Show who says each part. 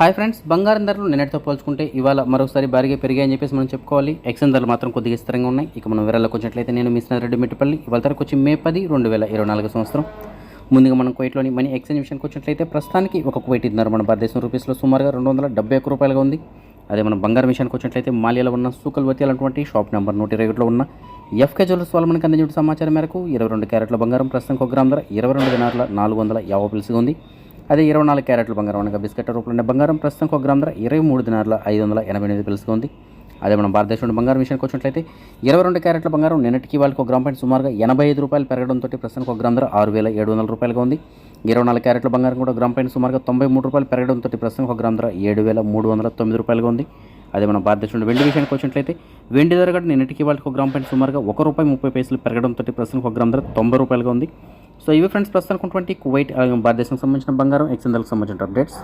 Speaker 1: Hi friends బంగారం ధరలు నిన్నటితో పోల్చుకుంటే ఇవాళ మరోసారి భారీగా పెరిగాయని చెప్పేసి మనం చెప్పుకోవాలి. ఎక్సెన్ ధరలు మాత్రం కొద్దిగా స్థిరంగా ఉన్నాయి. ఇక మనం వివరాలకు వచ్చినట్లయితే నేను మిస్ రెడ్డి మిట్టిపల్లి. ఇవాళ తరకు వచ్చి మే పది రెండు వేల ఇరవై నాలుగు సంవత్సరం. ముందుగా మనం కువైట్లోని మనీ ఎక్స్చేంజ్ విషయానికి వచ్చినట్లయితే ప్రస్తుతానికి ఒక కువైట్ ఇద్దరు మన భారతదేశం రూపీస్లో సుమారుగా రెండు వందల డెబ్బై ఒక్క రూపాయలుగా ఉంది. అదే మనం బంగారం విషయానికి వచ్చినట్లయితే మాలియాలో ఉన్న సూకల్ వతియాలటువంటి షాప్ నెంబర్ నూట ఇరవై ఒకటిలో ఉన్న ఎఫ్కే జ్యువెల్స్ వాళ్ళు మనకు అందించిన సమాచారం మేరకు ఇరవై రెండు క్యారెట్ల బంగారం ప్రస్తుతం ఒక గ్రామ్ ధర ఇరవై రెండు దినారుల నాలుగు వందల యాభై పిలుసుగా ఉంది. అదే ఇరవై నాలుగు క్యారెట్ల బంగారం అనగా బిస్కెట్ రూపంలో ఉండే బంగారం. ప్రస్తుతం ఒక గ్రామ్ ధర ఇరవై మూడు దినారుల ఐదు వందల ఎనభై ఎనిమిది పిలుస్తూ ఉంది అదే మనం భారతదేశంలో బంగారం విషయానికి వచ్చినట్లయితే ఇరవై రెండు క్యారెట్ల బంగారం నిన్నటికి వాళ్ళకి ఒక గ్రామ్ పాయింట్ సుమారుగా ఎనభై ఐదు రూపాయలు పెరగడంతో ప్రస్తుతానికి ఒక గ్రామ్ ధర ఆరు వేల ఏడు వందల రూపాయలుగా ఉంది. ఇరవై నాలుగు క్యారెట్ల బంగారం కూడా గ్రామ్ పాయింట్ సుమారుగా తొంభై మూడు రూపాయలు పెరగడంతో ప్రస్తుతం ఒక గ్రామ్ ధర ఏడు వేల మూడు వందల తొమ్మిది రూపాయలుగా ఉంది. అదే మన భారతదేశంలో వెండి విషయానికి వచ్చినట్లయితే వెండి ధర కూడా నిన్నటికి వాళ్ళకి ఒక గ్రామ్ పాయింట్ సుమారుగా ఒక రూపాయి ముప్పై పైసలు పెరగడంతో ప్రస్తుతం ఒక గ్రామ్ ధర తొంభై రూపాయలుగా ఉంది. సో ఇవి ఫ్రెండ్స్ ప్రస్తుతానికి ఉన్నటువంటి కువైట్ అలాగే భారతదేశంకి సంబంధించిన బంగారం ఎక్సెందల్కి సంబంధించిన అప్డేట్స్